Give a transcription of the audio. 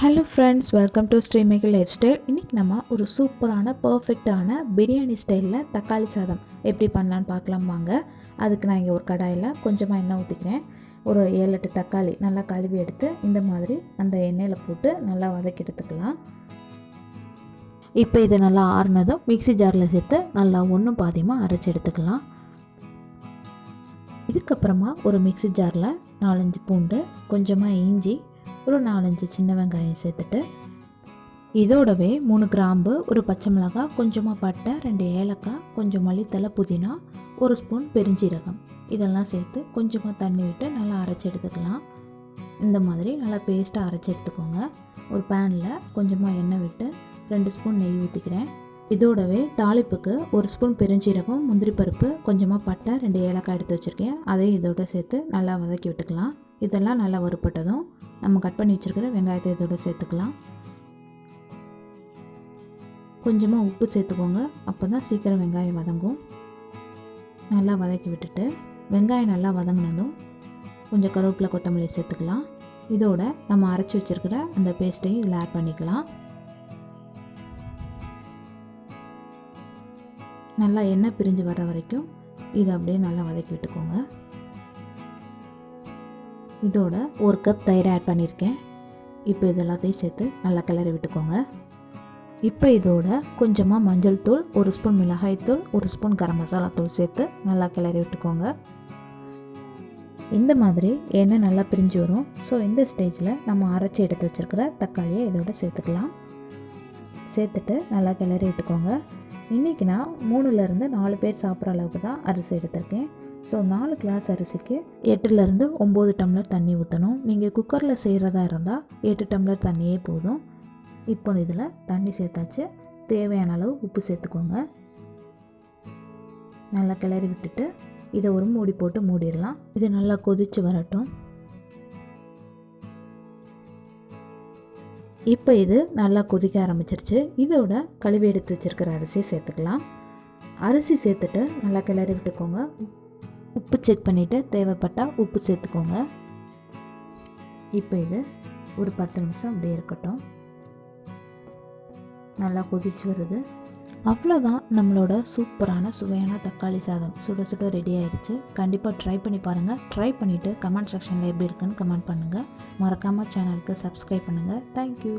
Hello friends welcome to Srimegal lifestyle இன்றைக்கி நம்ம ஒரு சூப்பரான பர்ஃபெக்டான பிரியாணி ஸ்டைலில் தக்காளி சாதம் எப்படி பண்ணலான்னு பார்க்கலாம் வாங்க. அதுக்கு நான் இங்கே ஒரு கடாயில் கொஞ்சமாக எண்ணெய் ஊற்றிக்கிறேன் ஒரு ஏழு எட்டு தக்காளி நல்லா கழுவி எடுத்து இந்த மாதிரி அந்த எண்ணெயில் போட்டு நல்லா வதக்கி எடுத்துக்கலாம். இப்போ இது நல்லா ஆறுனதும் மிக்ஸி ஜாரில் சேர்த்து நல்லா ஒன்றும் பாதியமாக அரைச்சி எடுத்துக்கலாம். இதுக்கப்புறமா ஒரு மிக்ஸி ஜாரில் நாலஞ்சு பூண்டு கொஞ்சமாக இஞ்சி ஒரு நாலஞ்சு சின்ன வெங்காயம் சேர்த்துட்டு இதோடவே மூணு கிராம்பு ஒரு பச்சை மிளகாய் கொஞ்சமாக பட்டை ரெண்டு ஏலக்காய் கொஞ்சம் மல்லித்தலை புதினா ஒரு ஸ்பூன் பெருஞ்சீரகம். இதெல்லாம் சேர்த்து கொஞ்சமாக தண்ணி விட்டு நல்லா அரைச்சி எடுத்துக்கலாம். இந்த மாதிரி நல்லா பேஸ்ட்டாக அரைச்சி எடுத்துக்கோங்க. ஒரு பேனில் கொஞ்சமாக எண்ணெய் விட்டு ரெண்டு ஸ்பூன் நெய் ஊற்றிக்கிறேன் இதோடவே தாளிப்புக்கு ஒரு ஸ்பூன் பெருஞ்சீரகம் முந்திரி பருப்பு கொஞ்சமாக பட்டை ரெண்டு ஏலக்காய் எடுத்து வச்சுருக்கேன். அதையும் இதோட சேர்த்து நல்லா வதக்கி விட்டுக்கலாம். இதெல்லாம் நல்லா வறுப்பட்டதும் நம்ம கட் பண்ணி வச்சுருக்கிற வெங்காயத்தை இதோட சேர்த்துக்கலாம். கொஞ்சமாக உப்பு சேர்த்துக்கோங்க. அப்போ தான் சீக்கிரம் வெங்காயம் வதங்கும். நல்லா வதக்கி விட்டுட்டு வெங்காயம் நல்லா வதங்கினதும் கொஞ்சம் கருவேப்பிலை கொத்தமல்லி சேர்த்துக்கலாம். இதோட நம்ம அரைச்சி வச்சுருக்கிற அந்த பேஸ்ட்டையும் இதில் ஆட் பண்ணிக்கலாம். நல்லா எண்ணெய் பிரிஞ்சு வர்ற வரைக்கும் இதை அப்படியே நல்லா வதக்கி விட்டுக்கோங்க. இதோட ஒரு கப் தயிர் ஆட் பண்ணியிருக்கேன் இப்போ இது எல்லாத்தையும் சேர்த்து நல்லா கிளறி விட்டுக்கோங்க. இப்போ இதோட கொஞ்சமாக மஞ்சள் தூள் ஒரு ஸ்பூன் மிளகாய் தூள் ஒரு ஸ்பூன் கரம் மசாலா தூள் சேர்த்து நல்லா கிளறி விட்டுக்கோங்க. இந்த மாதிரி எண்ணெய் நல்லா பிரிஞ்சு வரும். ஸோ இந்த ஸ்டேஜில் நம்ம அரைச்சி எடுத்து வச்சுருக்கிற தக்காளியை இதோட சேர்த்துக்கலாம். சேர்த்துட்டு நல்லா கிளறி விட்டுக்கோங்க. இன்றைக்கி நான் மூணுலேருந்து நாலு பேர் சாப்பிட்ற அளவுக்கு தான் அரிசி எடுத்திருக்கேன். ஸோ நாலு கிளாஸ் அரிசிக்கு எட்டுலேருந்து ஒம்பது டம்ளர் தண்ணி ஊற்றணும் நீங்கள் குக்கரில் செய்கிறதா இருந்தால் எட்டு டம்ளர் தண்ணியே போதும். இப்போ இதில் தண்ணி சேர்த்தாச்சு. தேவையான அளவு உப்பு சேர்த்துக்கோங்க. நல்லா கிளறி விட்டுட்டு இதை ஒரு மூடி போட்டு மூடிடலாம். இது நல்லா கொதித்து வரட்டும். இப்போ இது நல்லா கொதிக்க ஆரம்பிச்சிருச்சு. இதோட கழுவி எடுத்து வச்சுருக்கிற அரிசியை சேர்த்துக்கலாம். அரிசி சேர்த்துட்டு நல்லா கிளறி விட்டுக்கோங்க. உப்பு செக் பண்ணிவிட்டு தேவைப்பட்டால் உப்பு சேர்த்துக்கோங்க. இப்போ இது ஒரு பத்து நிமிஷம் அப்படியே இருக்கட்டும். நல்லா கொதிச்சு வருது. அவ்வளோதான் நம்மளோட சூப்பரான சுவையான தக்காளி சாதம். சுட சுட ரெடி ஆயிடுச்சு. கண்டிப்பாக ட்ரை பண்ணி பாருங்கள் ட்ரை பண்ணிவிட்டு கமெண்ட் செக்ஷனில் எப்படி இருக்குன்னு கமெண்ட் பண்ணுங்கள் மறக்காமல் சேனலுக்கு சப்ஸ்கிரைப் பண்ணுங்கள் தேங்க்யூ